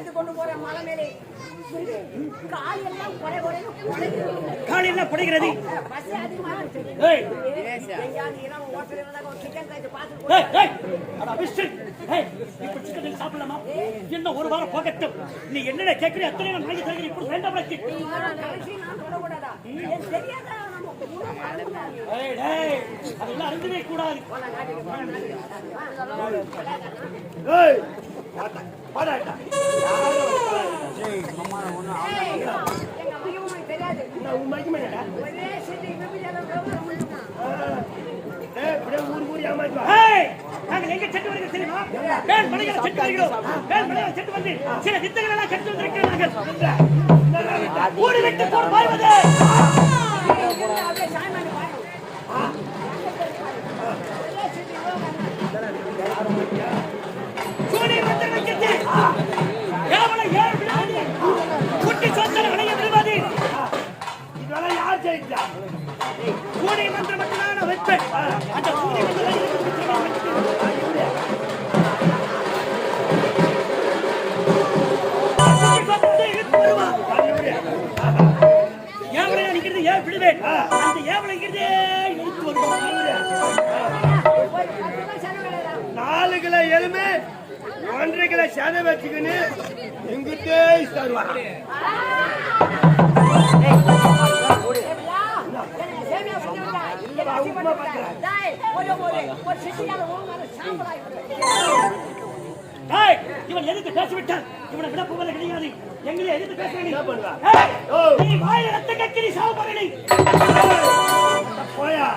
எடுத்து கொண்டு போற மலை மேலே கால் எல்லாம் புடைகிறது சாப்பிடலாமா? இன்னும் ஒரு வாரம் போகட்டும் நீ என்ன கேட்கிறீ அத்தனை நான் அதெல்லாம் அருந்தவே கூடாது. சில வித்தங்கள் எல்லாம் கற்று கூடை மந்திர மட்டும் அந்த கூடை நாலு கிலோ எலும்பு ஒன்றரை கிலோ சேனை வச்சுக்கின்னு எங்கிட்டே தருவான் இவன் எதிர்த்து பேசிவிட்டான். இவனை விட போவது கிடையாது எங்களை எதிர்த்து பேசுற நீ பண்ணுவா? நீ வாயில ரத்த கக்கிரி சாவு போயா.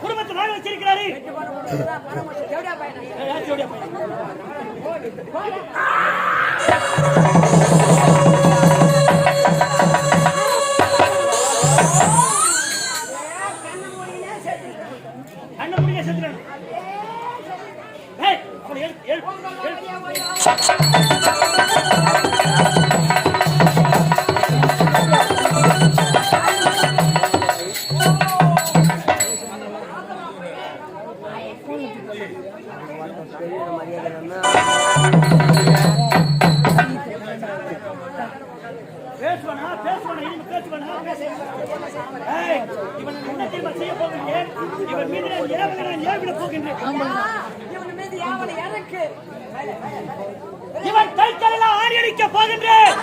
குடும்பத்தை நாங்க வச்சிருக்கிறாரு. அண்ணன் முடிக்க செத்துறாங்க அவனை ஏழு ஏழு போகின்றேன் மீது நான் ஏவலன் இவன் மீது ஏவல எனக்கு இவன் கைத்தலையில ஆணி போகின்றேன்.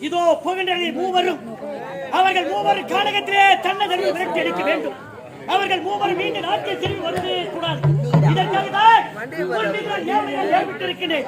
இதோ புகின்றதை மூவரும் அவர்கள் மூவரும் காலகத்திலே தன்னதர்கள் விரட்டி அடிக்க வேண்டும். அவர்கள் மூவர் மீண்டும் நாட்டிய செல்வி வருவது கூடாது. இதற்காக தான் ஏற்பட்டிருக்கிறேன்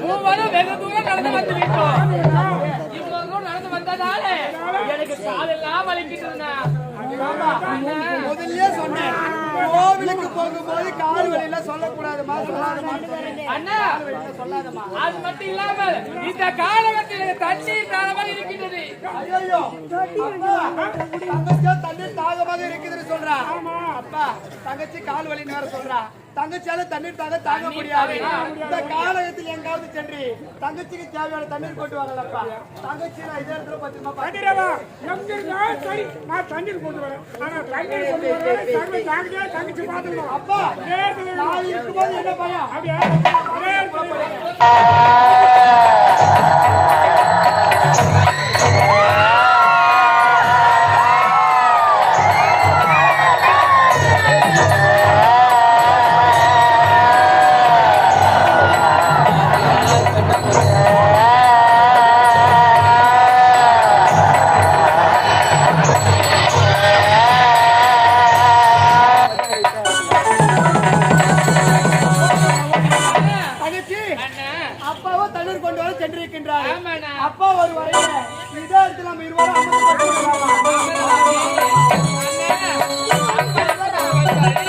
மூவரும் வெகு தூரம் நடந்து வந்து விட்டோம் இவ்வளவு நடந்து வந்ததால. எனக்கு காலெல்லாம் வலிக்கிட்டு முதல்லயே சொன்னேன். கோவிலுக்கு போகும்போது கால் வழியில சொல்லக்கூடாதுமா சொல்லாதமா? அண்ணா அது மட்டும் இல்லாமல் இந்த காலகட்டத்தில் தண்ணீர் தானமாக இருக்கின்றது. ஐயோ தங்கச்சியா தண்ணீர் தாகமாக இருக்குதுன்னு சொல்றா. அப்பா தங்கச்சி கால் வலி நேரம் சொல்றா. தங்கச்சியால தண்ணீர் தாக தாங்க முடியாது. இந்த காலகத்தில் எங்காவது சென்று தங்கச்சிக்கு தேவையான தண்ணீர் கொண்டு வரலப்பா. தங்கச்சி நான் இதே இடத்துல பத்திரமா தங்கச்சி பாத்துக்கணும். அப்பா நான் இருக்கும்போது என்ன பயம்? அப்படியே? Thank.